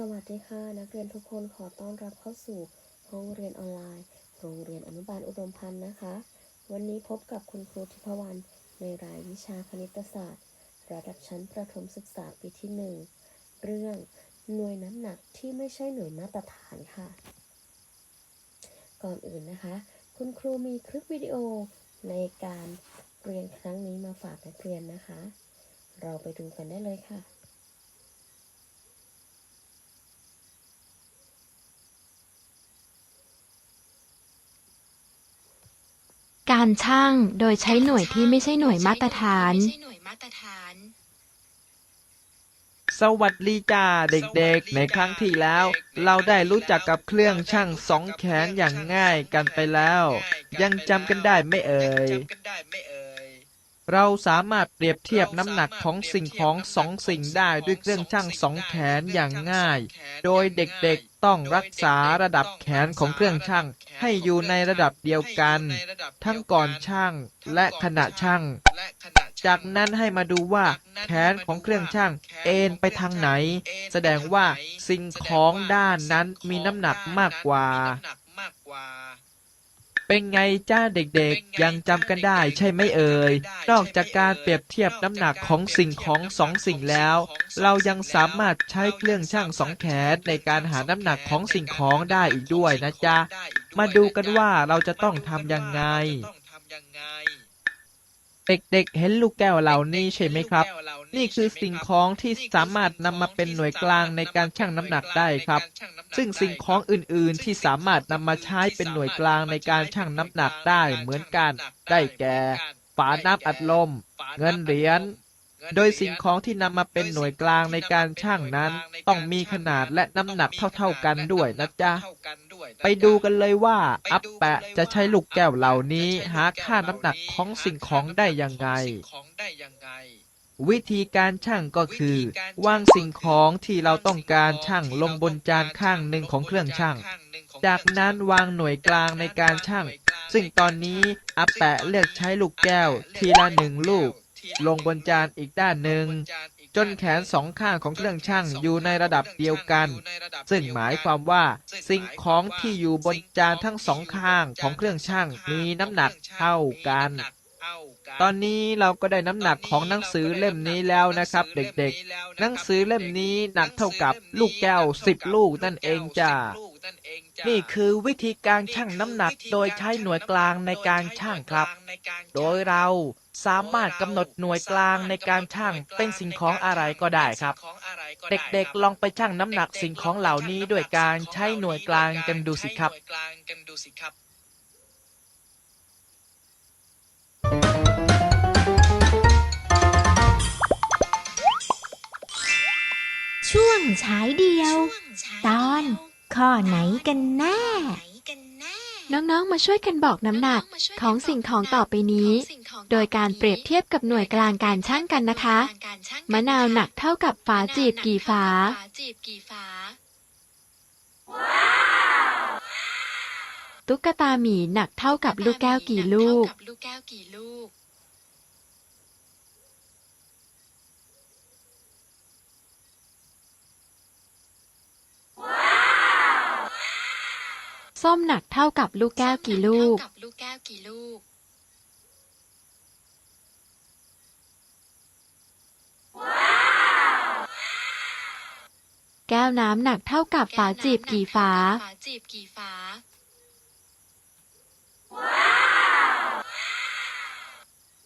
สวัสดีค่ะ นักเรียนทุกคนขอต้อนรับเข้าสู่ห้องเรียนออนไลน์ โรงเรียนอนุบาลอุดมพันธ์นะคะ วันนี้พบกับคุณครูทิพวรรณในรายวิชาคณิตศาสตร์ ระดับชั้นประถมศึกษาปีที่หนึ่งเรื่องหน่วยน้ำหนักที่ไม่ใช่หน่วยมาตรฐานค่ะ ก่อนอื่นนะคะ คุณครูมีคลิปวิดีโอในการเรียนครั้งนี้มาฝากนักเรียนนะคะ เราไปดูกันได้เลยค่ะ การช่างโดยใช้หน่วยที่ไม่ใช่หน่วยมาตรฐานไม่ใช่หน่วยมาตรฐาน สวัสดีจ้าเด็กๆ ในครั้งที่แล้ว เราได้รู้จักกับเครื่องช่างสองแขนอย่างง่ายกันไปแล้ว ยังจำกันได้ไหม่เอ่ย เอ่ยเราสามารถเปรียบเทียบน้ำหนักของสิ่งของสองสิ่งได้ด้วยเครื่องช่างสองแขนอย่างง่าย โดยเด็กๆต้องรักษาระดับแขนของเครื่องช่างให้อยู่ในระดับเดียวกัน ทั้งก่อนช่างและขณะช่างและขณะจากนั้นให้มาดูว่า แขนของเครื่องช่างเอ็นไปทางไหน แสดงว่าสิ่งของด้านนั้นมีน้ำหนักมากกว่า เป็นไงจ้าเด็กๆ ยังจำกันได้ใช่ไหมเอ่ย นอกจากการเปรียบเทียบน้ำหนักของสิ่งของสองสิ่งแล้ว เรายังสามารถใช้เครื่องช่างสองแขนในการหาน้ำหนักของสิ่งของได้อีกด้วยนะจ๊ะ มาดูกันว่าเราจะต้องทำยังไง ต้องทำยังไง เด็กๆ เห็นลูกแก้วเหล่านี้ใช่ไหมครับ นี่คือสิ่งของที่สามารถนำมาเป็นหน่วยกลางในการชั่งน้ำหนักได้ครับ ซึ่งสิ่งของอื่นๆ ที่สามารถนำมาใช้เป็นหน่วยกลางในการชั่งน้ำหนักได้เหมือนกัน ได้แก่ ฝาน้ำอัดลม เงินเหรียญ โดยสิ่งของที่นำมาเป็นหน่วยกลางในการชั่งนั้น ต้องมีขนาดและน้ำหนักเท่าๆกันด้วยนะจ๊ะ ไปดูกันเลยว่าอัปแปะจะใช้ลูกแก้วเหล่านี้หาค่าน้ำหนักของสิ่งของได้ยังไงของได้ยังไงวิธีการชั่งก็คือ วางสิ่งของที่เราต้องการชั่งลงบนจานข้างหนึ่งของเครื่องชั่งจากนั้นวางหน่วยกลางในการชั่งซึ่งตอนนี้อาแปะเลือกใช้ลูกแก้วทีละหนึ่งลูกลงบนจานอีกด้านหนึ่ง จนแขนสองข้างของเครื่องชั่งอยู่ในระดับเดียวกัน ซึ่งหมายความว่าสิ่งของที่อยู่บนจานทั้งสองข้างของเครื่องชั่งมีน้ำหนักเท่ากัน ตอนนี้เราก็ได้น้ำหนักของหนังสือเล่มนี้แล้วนะครับ เด็กๆ หนังสือเล่มนี้หนักเท่ากับลูกแก้วสิบลูกนั่นเองจ้านี่คือวิธีการชั่งน้ำหนักโดยใช้หน่วยกลางในการชั่งครับ โดยเรา สามารถกำหนดหน่วยกลางในการชั่งเป็นสิ่งของอะไรก็ได้ครับ เด็กๆลองไปชั่งน้ำหนักสิ่งของเหล่านี้ด้วยการใช้หน่วยกลางกันดูสิครับช่วงฉายเดียว ตอนข้อไหนกันแน่ น้องๆ มาช่วยกันบอกน้ำหนักของสิ่งของต่อไปนี้ โดยการเปรียบเทียบกับหน่วยกลางการชั่งกันนะคะ มะนาวหนักเท่ากับฝาจีบกี่ฝา ตุ๊กตาหมีหนักเท่ากับลูกแก้วกี่ลูก ส้มหนักเท่ากับลูกแก้วกี่ลูก แก้วน้ำหนักเท่ากับฝาจีบกี่ฝา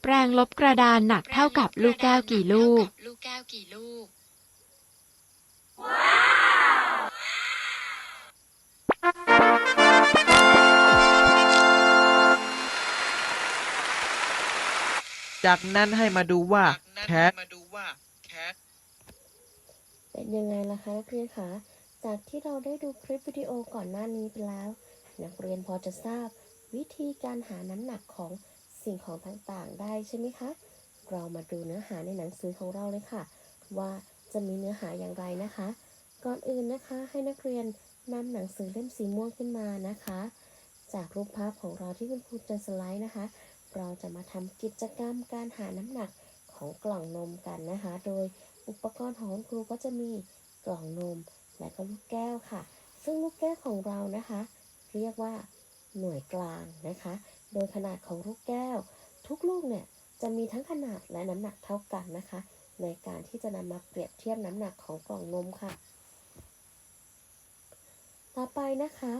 แปรงลบกระดานหนักเท่ากับลูกแก้วกี่ลูกจากนั้นให้ มาดูว่าแขนมาดูว่าแคทเป็นยังไงล่ะคะนักเรียนคะจากที่เราได้ดูคลิปวิดีโอก่อนหน้านี้ไปแล้ว นักเรียนพอจะทราบ วิธีการหาน้ำหนักของสิ่งของต่างๆ ได้ใช่ไหมคะ เรามาดูเนื้อหาในหนังสือของเราเลยค่ะ ว่าจะมีเนื้อหาอย่างไรนะคะ ก่อนอื่นนะคะให้นักเรียนนำหนังสือเล่มสีม่วงขึ้นมานะคะ จากรูปภาพของเราที่คุณครูจะสไลด์นะคะ เราจะมาทำกิจกรรมการหาน้ำหนักของกล่องนมกันนะคะ โดยอุปกรณ์ของครูก็จะมีกล่องนมและก็ลูกแก้วค่ะ ซึ่งลูกแก้วของเรานะคะ เรียกว่าหน่วยกลางนะคะ โดยขนาดของลูกแก้ว ทุกลูกเนี่ยจะมีทั้งขนาดและน้ำหนักเท่ากันนะคะ ในการที่จะนำมาเปรียบเทียบน้ำหนักของกล่องนมค่ะ ต่อไปนะคะ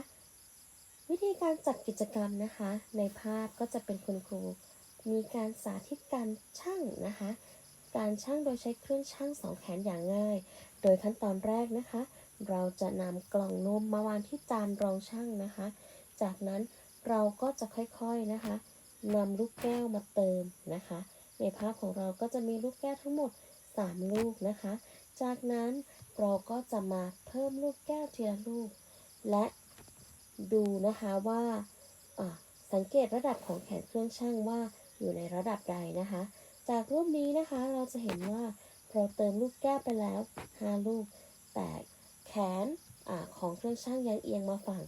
วิธีการจัดกิจกรรมนะคะ ในภาพก็จะเป็นคุณครู มีการสาธิตการชั่งนะคะ การชั่งโดยใช้เครื่องชั่งสองแขนอย่างง่าย โดยขั้นตอนแรกนะคะ เราจะนำกล่องนมมาวางที่จานรองชั่งนะคะ จากนั้นเราก็จะค่อยๆนะคะนำลูกแก้วมาเติมนะคะ ในภาพของเราก็จะมีลูกแก้วทั้งหมด 3 ลูกนะคะ จากนั้นเราก็จะมาเพิ่มลูกแก้วทีละลูก และ ดูนะคะว่าสังเกตระดับของแขนเครื่องชั่งว่าอยู่ในระดับใดนะคะ จากรูปนี้นะคะเราจะเห็นว่าเราเติมลูกแก้วไปแล้ว 5 ลูก แต่แขนอของเครื่องชั่งยังเอียงมาฝั่ง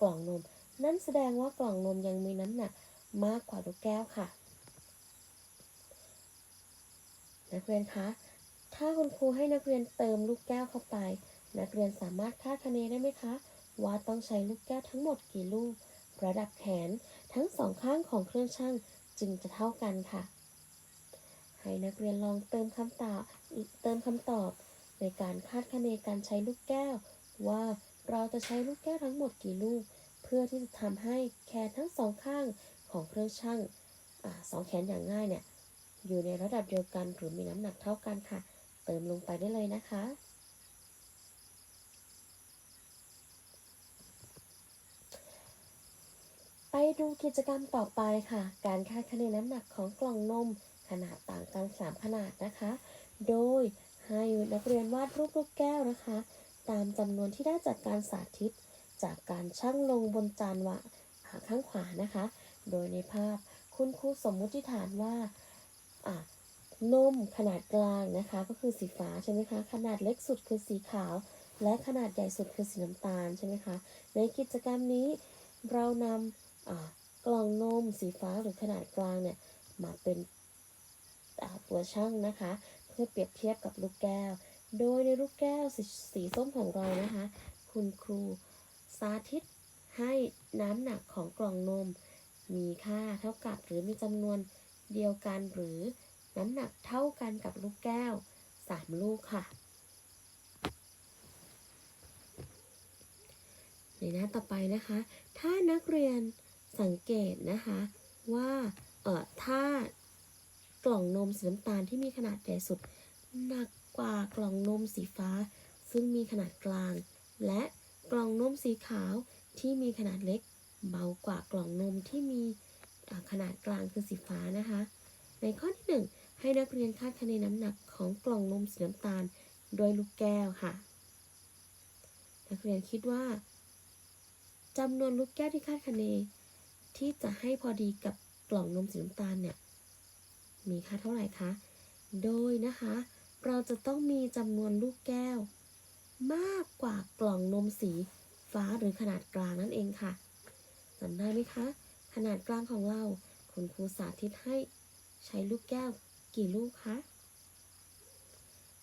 กล่องนม นั่นแสดงว่ากล่องนมยังมีน้ำหนักมากกว่าลูกแก้วค่ะ นักเรียนคะ ถ้าคุณครูให้นักเรียนเติมลูกแก้วเข้าไป นักเรียนสามารถคาดคะเนได้ไหมคะ ว่าต้องใช้ลูกแก้วทั้งหมดกี่ลูก ระดับแขนทั้งสองข้างของเครื่องชั่งจึงจะเท่ากันค่ะ ให้นักเรียนลองเติมคำตอบเติมคำตอบ ในการคาดคะเนการใช้ลูกแก้ว ว่าเราจะใช้ลูกแก้วทั้งหมดกี่ลูก เพื่อที่จะทำให้แขนทั้งสองข้างของเครื่องชั่งอสองแขนอย่างง่ายเนี่ยอยู่ในระดับเดียวกันหรือมีน้ำหนักเท่ากันค่ะ เติมลงไปได้เลยนะคะ ไปดูกิจกรรมต่อไปค่ะ การคาดคะเนน้ำหนักของกล่องนม ขนาดต่างกัน 3 ขนาดนะคะ โดยให้นักเรียนวาดรูปลูกแก้วนะคะ ตามจำนวนที่ได้จากการสาธิต จากการชั่งลงบนจานวะข้างขวานะคะ โดยในภาพคุณครูสมมุติฐานว่าอะนมขนาดกลางนะคะ ก็คือสีฟ้าใช่ไหมคะ ขนาดเล็กสุดคือสีขาว และขนาดใหญ่สุดคือสีน้ำตาลใช่ไหมคะ ในกิจกรรมนี้เรานำ กล่องนมสีฟ้าหรือขนาดกลางเนี่ยมาเป็นตัวช่างนะคะ เพื่อเปรียบเทียบกับลูกแก้ว โดยในลูกแก้วสสีส้มของเรานะคะ คุณครูสาธิตให้น้ำหนักของกล่องนม มีค่าเท่ากับหรือมีจำนวนเดียวกันหรือน้ำหนักเท่ากันกับลูกแก้ว 3 ลูกค่ะ ในหน้าต่อไปนะคะ ถ้านักเรียน สังเกตนะคะว่าเออถ้ากล่องนมสีน้ำตาลที่มีขนาดใหญ่สุด หนักกว่ากล่องนมสีฟ้า ซึ่งมีขนาดกลาง และกล่องนมสีขาวที่มีขนาดเล็กเบากว่ากล่องนมที่มีขนาดกลางคือสีฟ้านะคะ ในข้อที่หนึ่งให้นักเรียนคาดคะเนน้ำหนักของกล่องนมสีน้ำตาลโดยลูกแก้วค่ะ นักเรียนคิดว่าจำนวนลูกแก้วที่คาดคะเน ที่จะให้พอดีกับกล่องนมสีน้ำตาลเนี่ยมีค่าเท่าไหร่คะ โดยนะคะ เราจะต้องมีจำนวนลูกแก้ว มากกว่ากล่องนมสีฟ้าหรือขนาดกลางนั่นเองค่ะจำได้ไหมคะ ขนาดกลางของเราคุณครูสาธิตให้ใช้ลูกแก้วกี่ลูกคะ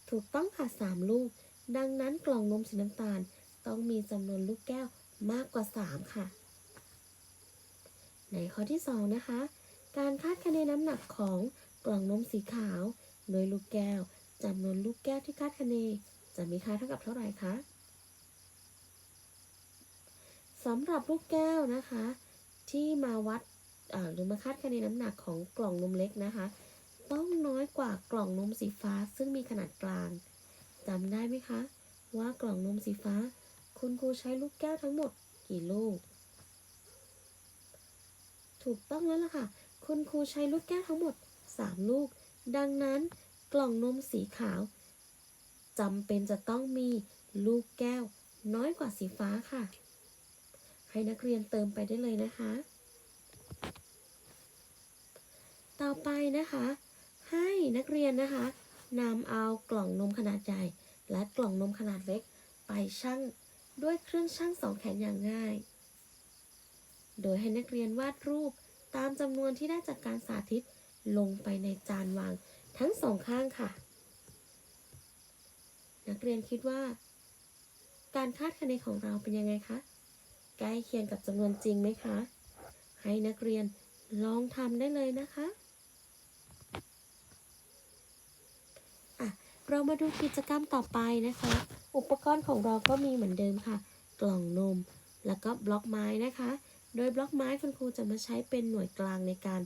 ถูกต้องค่ะ3ลูก ดังนั้นกล่องนมสีน้ำตาลต้องมีจำนวนลูกแก้วมากกว่า 3 ค่ะ ในข้อที่ 2 นะคะ การคาดคะเนน้ำหนักของกล่องนมสีขาว โดยลูกแก้วจำนวนลูกแก้วที่คาดคะเน จะมีค่าเท่ากับเท่าไหร่คะสำหรับลูกแก้วนะคะ ที่มาวัดหรือมาคาดคะเนน้ำหนักของกล่องนมเล็กนะคะ ต้องน้อยกว่ากล่องนมสีฟ้าซึ่งมีขนาดกลางจำได้ไหมคะ ว่ากล่องนมสีฟ้า คุณครูใช้ลูกแก้วทั้งหมดกี่ลูก ถูกต้องแล้วล่ะค่ะ คุณครูใช้ลูกแก้วทั้งหมด 3 ลูก ดังนั้นกล่องนมสีขาวจำเป็นจะต้องมีลูกแก้ว น้อยกว่าสีฟ้าค่ะ ให้นักเรียนเติมไปได้เลยนะคะ ต่อไปนะคะ ให้นักเรียนนะคะนำเอากล่องนมขนาดใหญ่ และกล่องนมขนาดเล็ก ไปชั่งด้วยเครื่องชั่งสองแขนอย่างง่าย โดยให้นักเรียนวาดรูปตามจำนวนที่ได้จากการสาธิตลงไปในจานวางทั้งสองข้างค่ะ นักเรียนคิดว่า การคาดคะเนของเราเป็นยังไงคะ ใกล้เคียงกับจำนวนจริงไหมคะ ให้นักเรียนลองทำได้เลยนะคะอะเรามาดูกิจกรรมต่อไปนะคะ อุปกรณ์ของเราก็มีเหมือนเดิมค่ะ กล่องนม แล้วก็บล็อกไม้นะคะ โดยบล็อกไม้คุณครูจะมาใช้เป็นหน่วยกลางในการ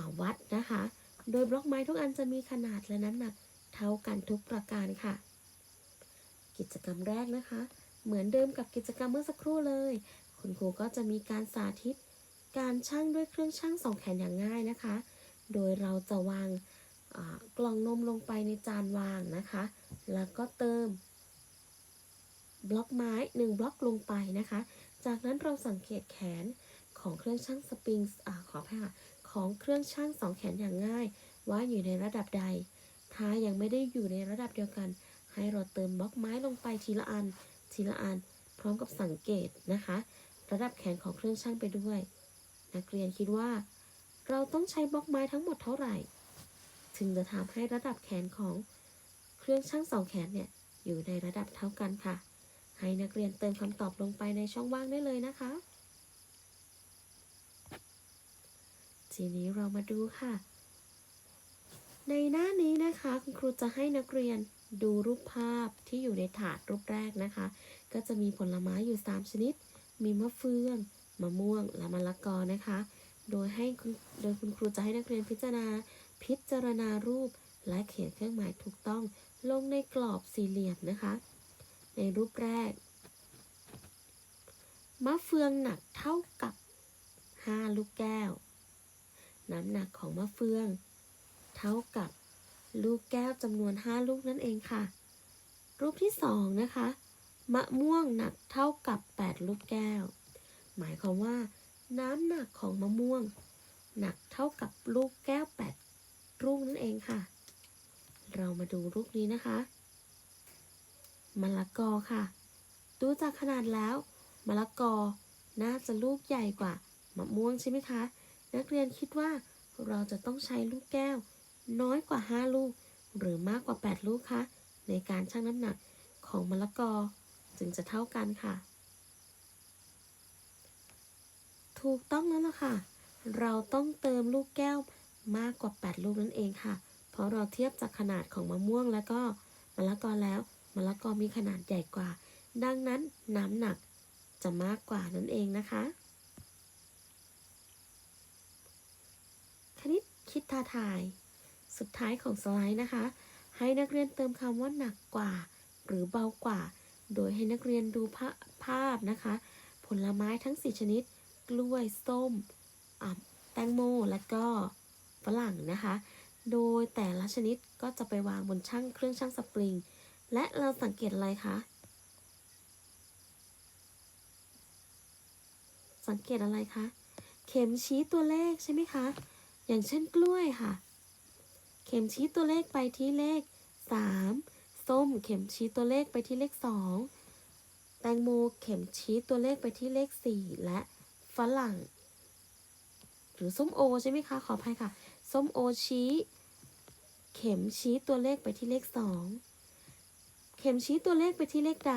าวัดนะคะ โดยบล็อกไม้ทุกอันจะมีขนาดและน้ำหนักเท่ากันทุกประการค่ะ กิจกรรมแรกนะคะ เหมือนเดิมกับกิจกรรมเมื่อสักครู่เลย คุณครูก็จะมีการสาธิต การชั่งด้วยเครื่องชั่งสองแขนอย่างง่ายนะคะ โดยเราจะวางกล่องนมลงไปในจานวางนะคะ แล้วก็เติมบล็อกไม้ 1 บล็อกลงไปนะคะ จากนั้นเราสังเกตแขนของเครื่องชั่งสปริงอขออภัยค่ะของเครื่องชั่งสองแขนอย่างง่าย ว่าอยู่ในระดับใด ถ้ายังไม่ได้อยู่ในระดับเดียวกัน ให้เราเติมบล็อกไม้ลงไปทีละอัน ทีละอัน พร้อมกับสังเกตนะคะ ระดับแขนของเครื่องชั่งไปด้วย นักเรียนคิดว่า เราต้องใช้บล็อกไม้ทั้งหมดเท่าไหร่ ถึงจะทำให้ระดับแขนของเครื่องชั่งสองแขนเนี่ยอยู่ในระดับเท่ากันค่ะ ให้นักเรียนเติมคำตอบลงไปในช่องว่างได้เลยนะคะ ทีนี้เรามาดูค่ะ ในหน้านี้นะคะคุณครูจะให้นักเรียนดูรูปภาพที่อยู่ในถาดรูปแรกนะคะ ก็จะมีผลไม้อยู่ 3 ชนิด มีมะเฟือง มะม่วง และมะละกอนะคะ โดยให้โดยคุณครูจะให้นักเรียนพิจารณา พิจารณารูป และเขียนเครื่องหมายถูกต้องลงในกรอบสี่เหลี่ยมนะคะ ในรูปแรก มะเฟืองหนักเท่ากับ 5 ลูกแก้ว น้ำหนักของมะเฟือง เท่ากับลูกแก้วจำนวน 5 ลูกนั่นเองค่ะ รูปที่ 2 นะคะ มะม่วงหนักเท่ากับ 8 ลูกแก้ว หมายความว่า น้ำหนักของมะม่วง หนักเท่ากับลูกแก้ว 8 ลูกนั่นเองค่ะ เรามาดูรูปนี้นะคะ มะละกอค่ะ ดูจากขนาดแล้วมะละกอ น่าจะลูกใหญ่กว่ามะม่วงใช่ไหมคะ นักเรียนคิดว่าเราจะต้องใช้ลูกแก้ว น้อยกว่า 5 ลูก หรือมากกว่า 8 ลูกคะในการชั่งน้ำหนักของมะละกอจึงจะเท่ากันค่ะ ถูกต้องแล้วล่ะค่ะ เราต้องเติมลูกแก้วมากกว่า 8 ลูกนั่นเองค่ะ เพราะเราเทียบจากขนาดของมะม่วงแล้วก็มะละกอแล้ว มะละกอมีขนาดใหญ่กว่า ดังนั้นน้ำหนักจะมากกว่านั่นเองนะคะ คณิตคิดท้าทาย สุดท้ายของสไลด์นะคะ ให้นักเรียนเติมคำว่าหนักกว่า หรือเบากว่า โดยให้นักเรียนดูภาภาพนะคะ ผลไม้ทั้ง 4 ชนิด กล้วย ส้มแตงโม และก็ฝรั่งนะคะ โดยแต่ละชนิดก็จะไปวางบนช่างเครื่องช่างสปริง และเราสังเกตอะไรคะ สังเกตอะไรคะ เข็มชี้ตัวเลขใช่ไหมคะ อย่างเช่นกล้วยค่ะ เข็มชี้ตัวเลขไปที่เลข 3 ส้ม เข็มชี้ตัวเลขไปที่เลข 2 แตงโม เข็มชี้ตัวเลขไปที่เลข 4 และฝรั่ง หรือส้มโอใช่ไหมคะ ขออภัยค่ะ ส้มโอชี้ เข็มชี้ตัวเลขไปที่เลข 2 เข็มชี้ตัวเลขไปที่เลขใด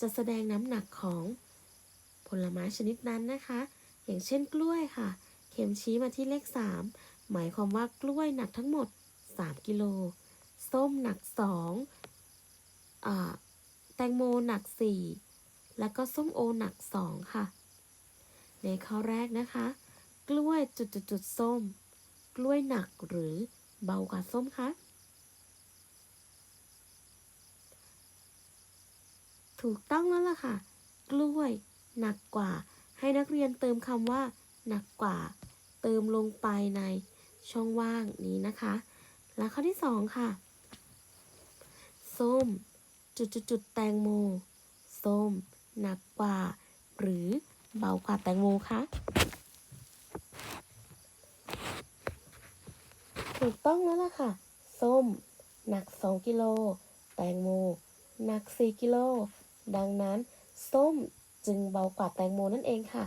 จะแสดงน้ำหนักของผลไม้ชนิดนั้นนะคะ อย่างเช่นกล้วยค่ะ เข็มชี้มาที่เลข 3 หมายความว่ากล้วยหนักทั้งหมด 3 กิโล ส้มหนัก2อ่าแตงโมหนัก 4 แล้วก็ส้มโอหนัก 2 ค่ะ ในข้อแรกนะคะ กล้วยจุดจุดจุดส้ม กล้วยหนักหรือเบากว่าส้มคะ ถูกต้องแล้วล่ะค่ะ กล้วย หนักกว่า ให้นักเรียนเติมคำว่า หนักกว่า เติมลงไปในช่องว่างนี้นะคะ และข้อที่สองค่ะ ส้ม จุดจุดจุดแตงโม ส้ม หนักกว่า หรือเบากว่าแตงโมคะถูกต้องแล้วล่ะค่ะ ส้ม หนัก 2 กิโล แตงโม หนัก 4 กิโล ดังนั้น ส้มจึงเบากว่าแตงโมนั่นเองค่ะ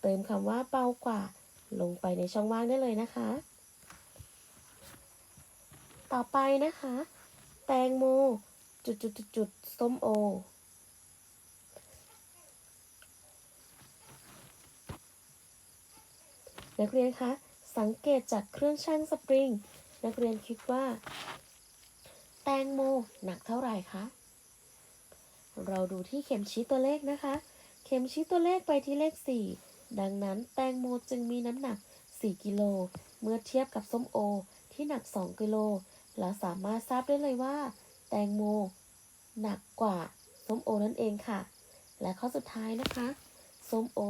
เติมคำว่าเบากว่า ลงไปในช่องว่างได้เลยนะคะ ต่อไปนะคะ แตงโมจุดจุดจุดจุดส้มโอ นักเรียนคะสังเกตจากเครื่องชั่งสปริง นักเรียนคิดว่า แตงโมหนักเท่าไหร่คะ เราดูที่เข็มชี้ตัวเลขนะคะ เข็มชี้ตัวเลขไปที่เลข 4 ดังนั้นแตงโมจึงมีน้ำหนัก 4 กิโล เมื่อเทียบกับส้มโอที่หนัก 2 กิโล เราสามารถทราบได้เลยว่า แตงโม หนักกว่าส้มโอนั่นเองค่ะ และข้อสุดท้ายนะคะ ส้มโอ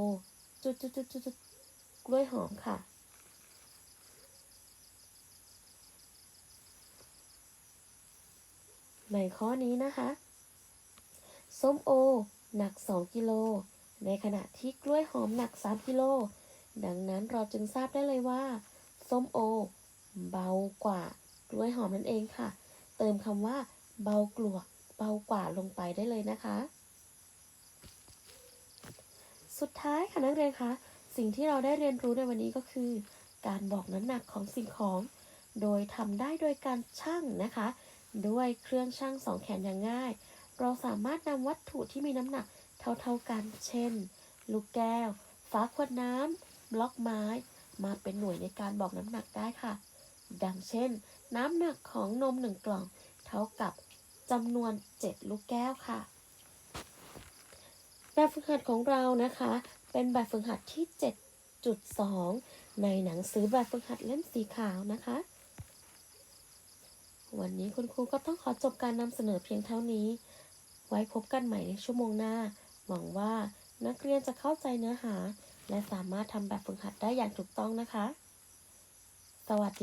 จุดจุดจุดจุดจุดกล้วยหอมค่ะในข้อนี้นะคะ ส้มโอ หนัก 2 กิโล ในขณะที่กล้วยหอมหนัก 3 กิโล ดังนั้นเราจึงทราบได้เลยว่า ส้มโอ เบากว่ากล้วยหอมนั่นเองค่ะ เติมคำว่า เบากลัวเบากว่าลงไปได้เลยนะคะ สุดท้ายค่ะนักเรียนคะสิ่งที่เราได้เรียนรู้ในวันนี้ก็คือ การบอกน้ำหนักของสิ่งของ โดยทำได้โดยการชั่งนะคะ ด้วยเครื่องชั่งสองแขนอย่างง่าย เราสามารถนำวัตถุที่มีน้ำหนักเท่าๆกัน เช่น ลูกแก้ว ฝาขวดน้ำบล็อกไม้ มาเป็นหน่วยในการบอกน้ำหนักได้ค่ะ ดังเช่น น้ำหนักของนมหนึ่งกล่อง เท่ากับจำนวน 7 ลูกแก้วค่ะ แบบฝึกหัดของเรานะคะ เป็นแบบฝึกหัดที่ 7.2 ในหนังสือแบบฝึกหัดเล่มสีขาวนะคะ วันนี้คุณครูก็ต้องขอจบการนำเสนอเพียงเท่านี้ ไว้พบกันใหม่ในชั่วโมงหน้า หวังว่านักเรียนจะเข้าใจเนื้อหา และสามารถทำแบบฝึกหัดได้อย่างถูกต้องนะคะ สวัสดี